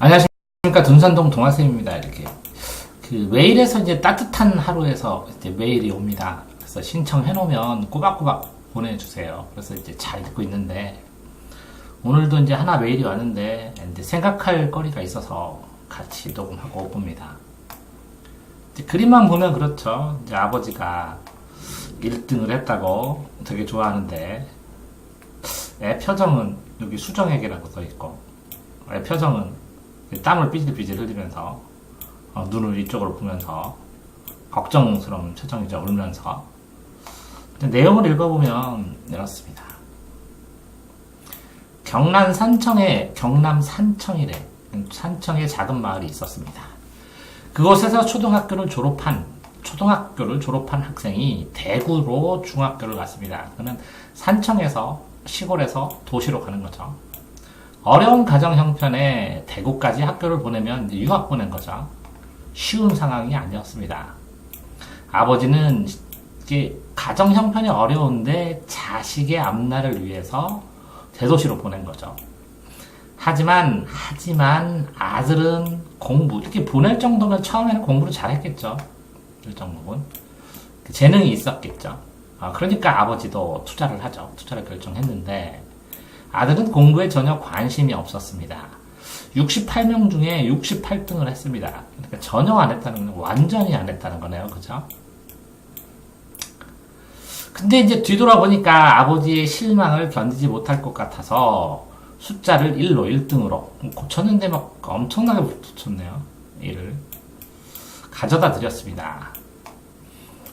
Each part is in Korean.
안녕하십니까. 둔산동 동아쌤입니다. 이렇게. 그 메일에서 이제 따뜻한 하루에서 이제 메일이 옵니다. 그래서 신청해 놓으면 꼬박꼬박 보내주세요. 그래서 이제 잘 듣고 있는데 오늘도 이제 하나 메일이 왔는데 이제 생각할 거리가 있어서 같이 녹음하고 봅니다. 그림만 보면 그렇죠. 이제 아버지가 1등을 했다고 되게 좋아하는데 애 표정은 여기 수정액이라고 써있고 애 표정은 땀을 삐질삐질 흘리면서 어, 눈을 이쪽으로 보면서 걱정스러운 표정이죠 울면서. 내용을 읽어보면 이렇습니다. 경남 산청에 경남 산청이래. 산청에 작은 마을이 있었습니다. 그곳에서 초등학교를 졸업한 초등학교를 졸업한 학생이 대구로 중학교를 갔습니다. 그는 산청에서 시골에서 도시로 가는 거죠 어려운 가정 형편에 대구까지 학교를 보내면 유학 보낸 거죠. 쉬운 상황이 아니었습니다. 아버지는 가정 형편이 어려운데 자식의 앞날을 위해서 대도시로 보낸 거죠. 하지만 하지만 아들은 공부 이렇게 보낼 정도면 처음에는 공부를 잘했겠죠. 일정 부분 그 재능이 있었겠죠. 아, 그러니까 아버지도 투자를 하죠. 투자를 결정했는데 아들은 공부에 전혀 관심이 없었습니다. 68명 중에 68등을 했습니다. 그러니까 전혀 안 했다는 건 완전히 안 했다는 거네요. 그죠? 근데 이제 뒤돌아보니까 아버지의 실망을 견디지 못할 것 같아서 숫자를 1로 1등으로 고쳤는데 막 엄청나게 붙였네요. 1을 가져다 드렸습니다.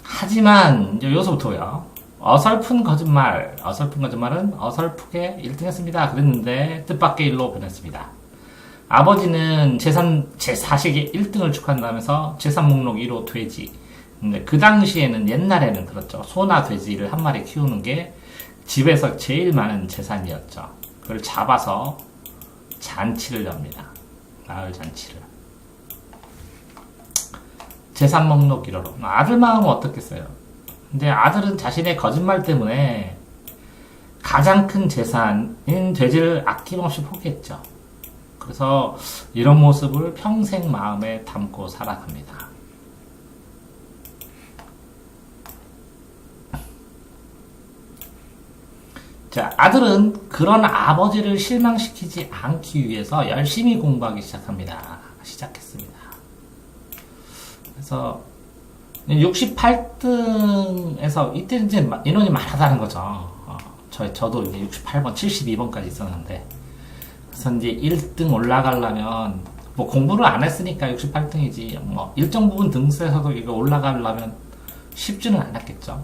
하지만 이제 여기서부터요. 어설픈 거짓말, 어설픈 거짓말은 어설프게 1등 했습니다. 그랬는데 뜻밖의 일로 변했습니다. 아버지는 재산, 제 사식의 1등을 축한다면서 재산 목록 1호 돼지. 근데 그 당시에는 옛날에는 그렇죠. 소나 돼지를 한 마리 키우는 게 집에서 제일 많은 재산이었죠. 그걸 잡아서 잔치를 엽니다. 마을 잔치를. 재산 목록 1호로. 아들 마음은 어떻겠어요? 근데 아들은 자신의 거짓말 때문에 가장 큰 재산인 돼지를 아낌없이 포기했죠. 그래서 이런 모습을 평생 마음에 담고 살아갑니다. 자, 아들은 그런 아버지를 실망시키지 않기 위해서 열심히 공부하기 시작합니다. 시작했습니다. 그래서 68등에서 이때 이제 인원이 많다는 거죠. 어, 저, 저도 이제 68번, 72번까지 있었는데. 그래서 이제 1등 올라가려면, 뭐 공부를 안 했으니까 68등이지, 뭐 일정 부분 등수에서도 이거 올라가려면 쉽지는 않았겠죠.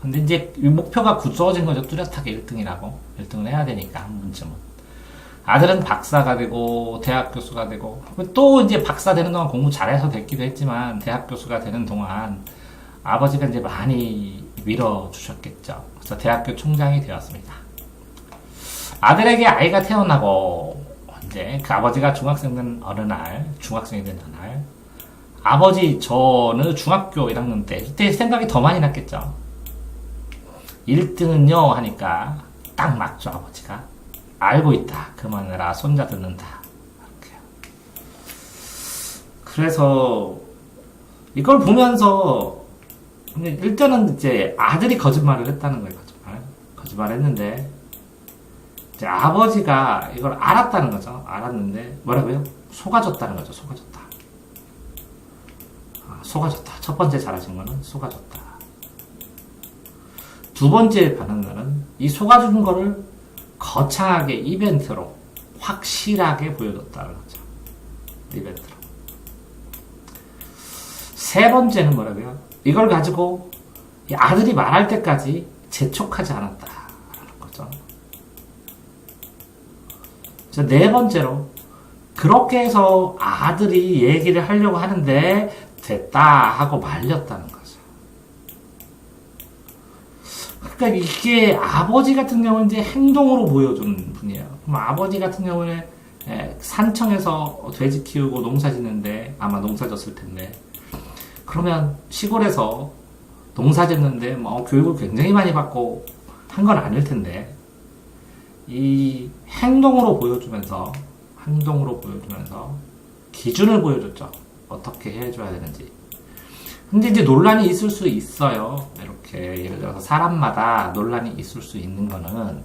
근데 이제 목표가 굳어진 거죠. 뚜렷하게 1등이라고. 1등을 해야 되니까, 한 번쯤은. 아들은 박사가 되고 대학 교수가 되고 또 이제 박사 되는 동안 공부 잘해서 됐기도 했지만 대학 교수가 되는 동안 아버지가 이제 많이 밀어주셨겠죠. 그래서 대학교 총장이 되었습니다. 아들에게 아이가 태어나고 이제 그 아버지가 중학생 된 어느 날 중학생이 된 어느 날 아버지 저는 중학교 1학년 때 이때 생각이 더 많이 났겠죠. 1등은요 하니까 딱 맞죠 아버지가 알고 있다. 그만해라. 손자 듣는다. 이렇게. 그래서 이걸 보면서 일단은 이제 아들이 거짓말을 했다는 거예요. 거짓말. 거짓말 했는데 이제 아버지가 이걸 알았다는 거죠. 알았는데 뭐라고요? 속아줬다는 거죠. 속아줬다. 아, 속아줬다. 첫 번째 잘하신 거는 속아줬다. 두 번째 반응은 이 속아주는 거를 거창하게 이벤트로 확실하게 보여줬다는 거죠. 이벤트로. 세 번째는 뭐라고요? 이걸 가지고 아들이 말할 때까지 재촉하지 않았다라는 거죠. 네 번째로 그렇게 해서 아들이 얘기를 하려고 하는데 됐다 하고 말렸다는 거죠. 그러니까 이게 아버지 같은 경우는 이제 행동으로 보여주는 분이에요. 그럼 아버지 같은 경우에 산청에서 돼지 키우고 농사 짓는데 아마 농사 졌을 텐데 그러면 시골에서 농사 짓는데 뭐 교육을 굉장히 많이 받고 한 건 아닐 텐데 이 행동으로 보여주면서 행동으로 보여주면서 기준을 보여줬죠. 어떻게 해줘야 되는지. 근데 이제 논란이 있을 수 있어요. 이렇게 예를 들어서 사람마다 논란이 있을 수 있는 거는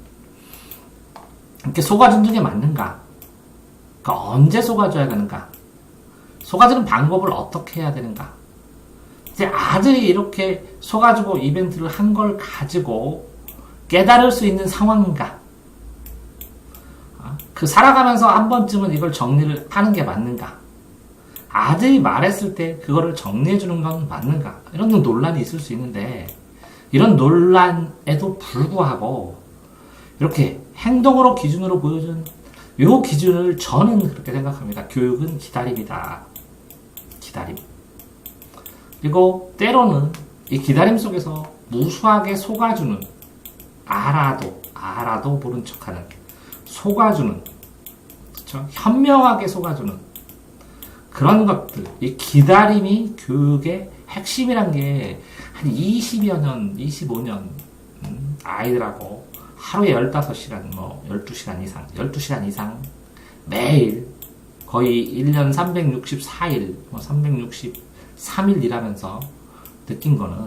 이렇게 속아주는 게 맞는가? 그러니까 언제 속아줘야 되는가? 속아주는 방법을 어떻게 해야 되는가? 이제 아들이 이렇게 속아주고 이벤트를 한 걸 가지고 깨달을 수 있는 상황인가? 아, 그 살아가면서 한 번쯤은 이걸 정리를 하는 게 맞는가? 아들이 말했을 때 그거를 정리해 주는 건 맞는가? 이런 논란이 있을 수 있는데 이런 논란에도 불구하고 이렇게 행동으로 기준으로 보여준 요 기준을 저는 그렇게 생각합니다. 교육은 기다림이다. 기다림. 그리고 때로는 이 기다림 속에서 무수하게 속아주는 알아도 알아도 모른 척하는 속아주는 그렇죠? 현명하게 속아주는 그런 것들. 이 기다림이 교육의 핵심이란 게 한 20여 년, 25년 음, 아이들하고 하루에 15시간, 뭐 12시간 이상, 12시간 이상 매일 거의 1년 364일, 뭐 363일 일하면서 느낀 거는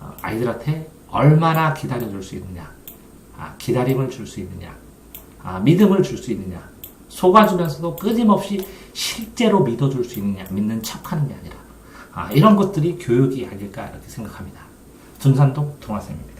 어, 아이들한테 얼마나 기다려줄 수 있느냐, 아, 기다림을 줄 수 있느냐, 아, 믿음을 줄 수 있느냐, 속아주면서도 끊임없이 실제로 믿어줄 수 있느냐, 믿는 척하는 게 아니라, 아, 이런 것들이 교육이 아닐까 이렇게 생각합니다. 둔산동 동화쌤입니다.